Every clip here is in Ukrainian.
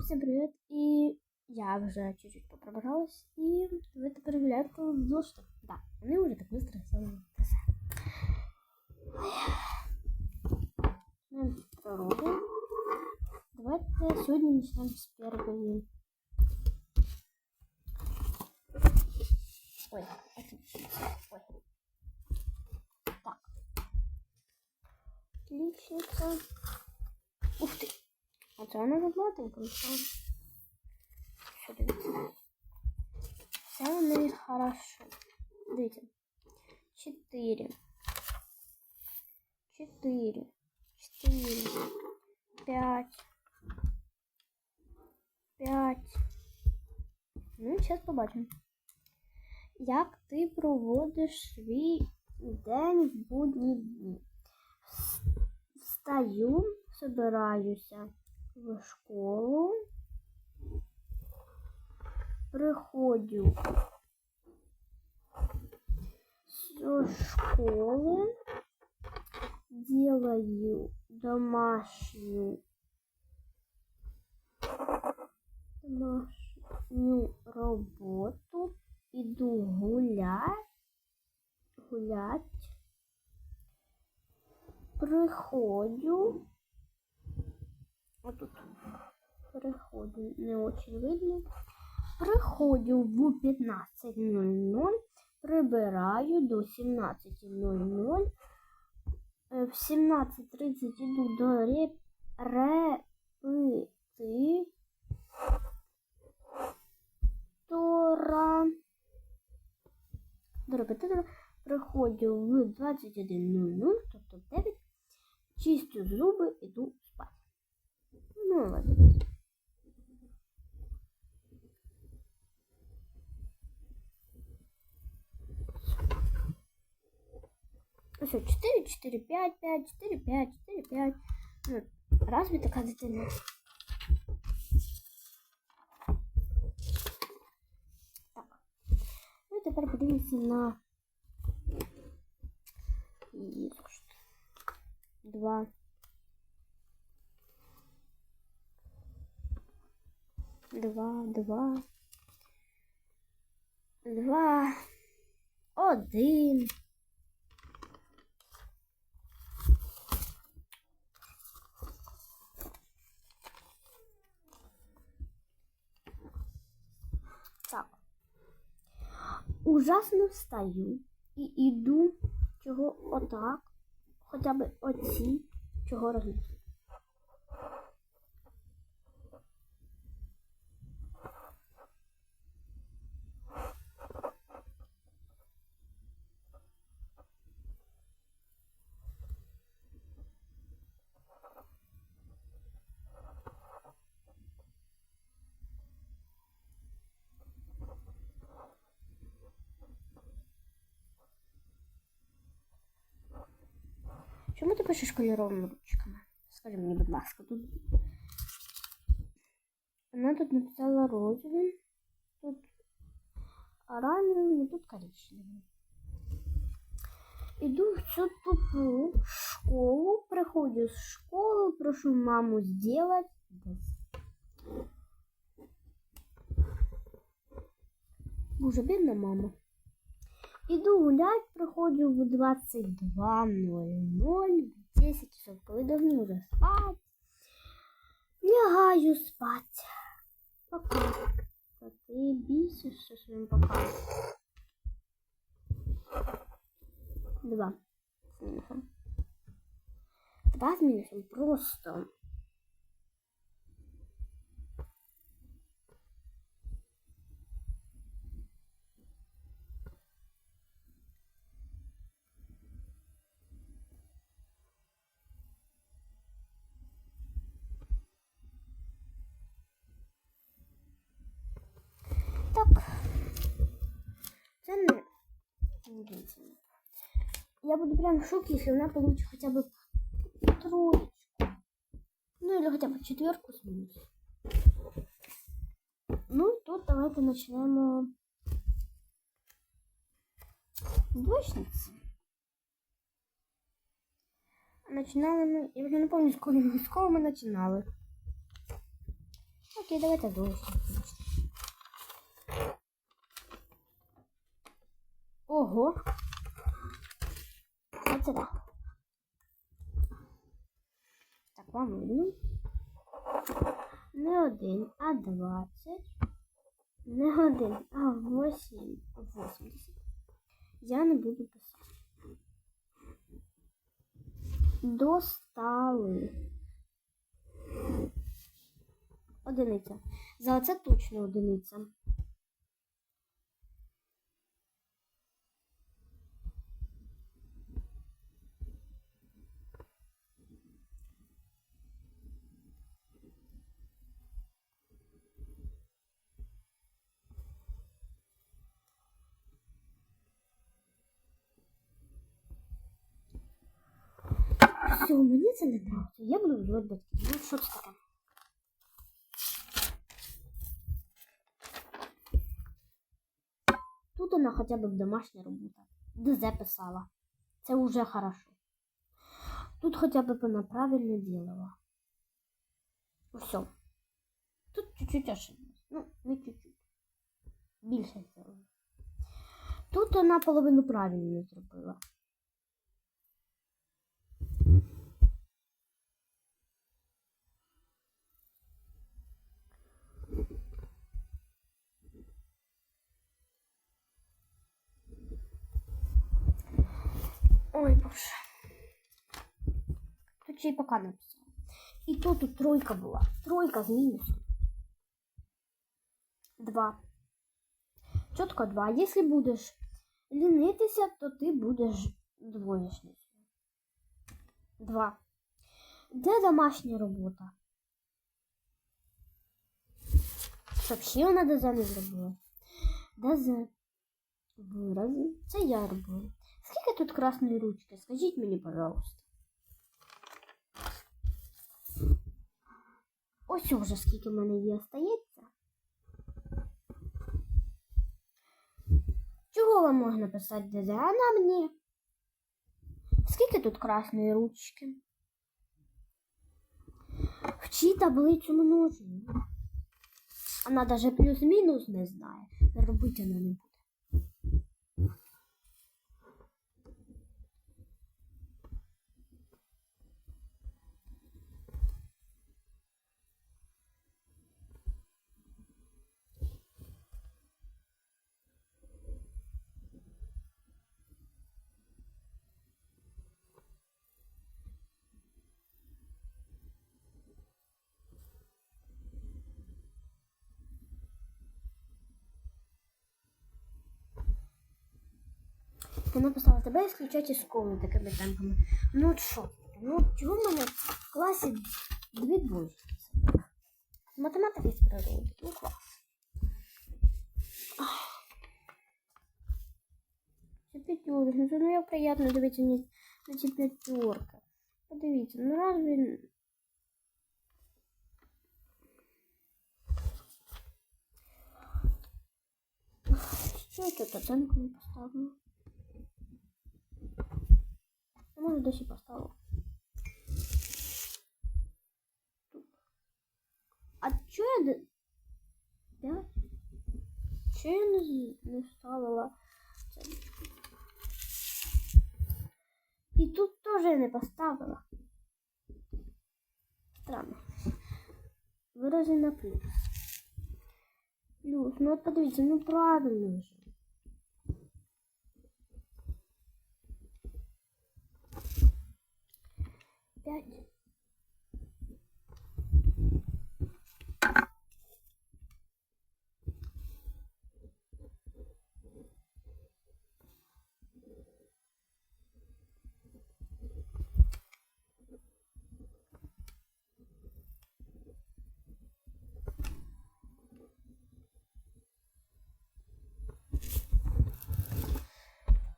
Всем привет! И я уже чуть-чуть попробралась и в эту проверку в душу. Да, вони уже так быстро сделали ТС. Давайте сегодня начнем с першої. Ой, отлично. Ой. Так. Отлично. Ух ты! А це вона заплатить, причем. Що дивіться? Все в неї хорошо. Дивіться. Чотири. Чотири. Чотири. П'ять. П'ять. Ну, зараз побачимо. Як ти проводиш свій день в будні дні? Встаю, собираюся в школу, приходжу з школи, делаю домашнюю домашнюю работу, иду гулять, гулять, приходжу, а тут. Приходжу, не очень видно, приходжу в 15.00, прибираю до 17.00, Е, в 17.30 иду до реп... репетитора. До репетитора. Приходжу в 21.00, тобто в 9, чистю зуби, іду молодець. Ну що, 4, 4, 5, 5, 4, 5, 4, 5. Ну, разве така дитина? Так. Ну і тепер подивимося на. Два. Два, два. Два. Один. Так. Ужасно встаю і іду чого отак, хоча б оці, чого робити. Чому ти пишеш кольоровими ручками? Скажи мені, будь ласка, тут. Вона тут написала розовим, тут оранжевим і тут коричневим. Іду в цю тупу школу, приходжу з школи, прошу маму сделать. Боже, бідна мама. Іду гулять, приходжу в 22.00, в 10 часов, коли давно вже спать. Лягаю спать. Пока. Та ти бісишся своїм пока. Два. З мінусом. Два з мінусом просто. Я буду прям в шоке, если она получит хотя бы троечку. Ну или хотя бы четверку с минусом. Ну, тут давайте начнем с двоечницы. Начинали мы, я вже не з кого, з кого ми. Окей, давайте другу. Ого. Оце так. Так, вам видно. Не один, а двадцять. Не один, а восемь. Восемьдесят. Я не буду писати. Достали. Одиниця. За це точно одиниця. Все, мені це не нравится. Я буду вбивати батьків. Ну, що це таке? Тут вона хоча б домашня робота. ДЗ писала. Це вже хорошо. Тут хоча б вона правильно ділила. Все. Тут чуть-чуть ошиблась. Ну, не чуть-чуть. Більше цього. Тут вона половину правильно зробила. Ой, боже. Тут ще й пока написала. І то тут тройка була. Тройка з мінусом. Два. Чітко два. Якщо будеш лінитися, то ти будеш двоєшницею. Два. Де домашня робота? Щоб ще вона ДЗ не зробила. ДЗ. Вирази. Це я роблю. Скільки тут красної ручки? Скажіть мені, пожалуйста. Ось уже скільки в мене є остається. Чого вам можна писати ДЗ? А на мені? Скільки тут красної ручки? Вчи таблицю множення. Вона навіть плюс-мінус не знає. Робити вона не буде. Вона писала, тебе исключать із школи такими темпами. Ну от що? Ну от чого в мене в класі дві двойки? З математики з природи. Ну клас. Це п'ятерки. Ну, ну як приємно дивитися на, ці п'ятерки. Подивіться, ну разве... Що я тут оценку не поставила? досі поставила. Тут. А чого я не... П'ять? Чого я не, з- не вставила оценочку? І тут теж я не поставила. Странно. Вирази на плюс. Плюс. Ну от подивіться, ну правильно же. Пять.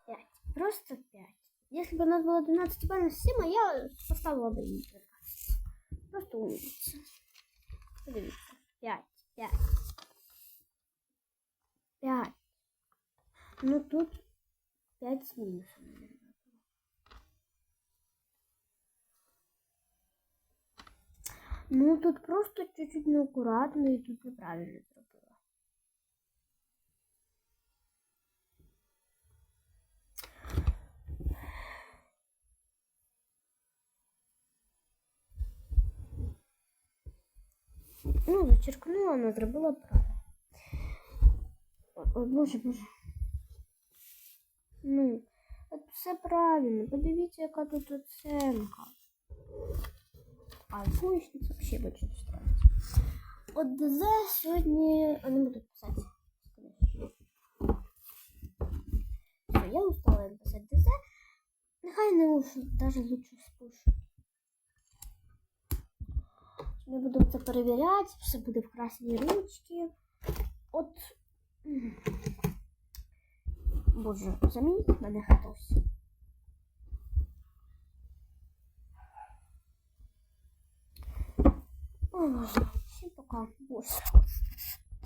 Пять. Просто пять. Если бы у нас было 12 бальная система, я поставила бы ей 15. Просто умница. Подивіться. 5, 5. 5. Ну тут 5 с минусом. Ну, тут просто чуть-чуть неаккуратно і тут неправильно Ну, зачеркнула, вона зробила правильно. О, боже, боже. Ну, от все правильно. Подивіться, яка тут оценка. А двоечница вообще больше не устраивает. От ДЗ сьогодні а не буду писати. Я устала писати ДЗ. Нехай не уж даже лучше спишу. Я буду це перевіряти, все буде в красні ручки. От. Боже, замініть мене хтось. Ой, Боже, всім пока. Боже.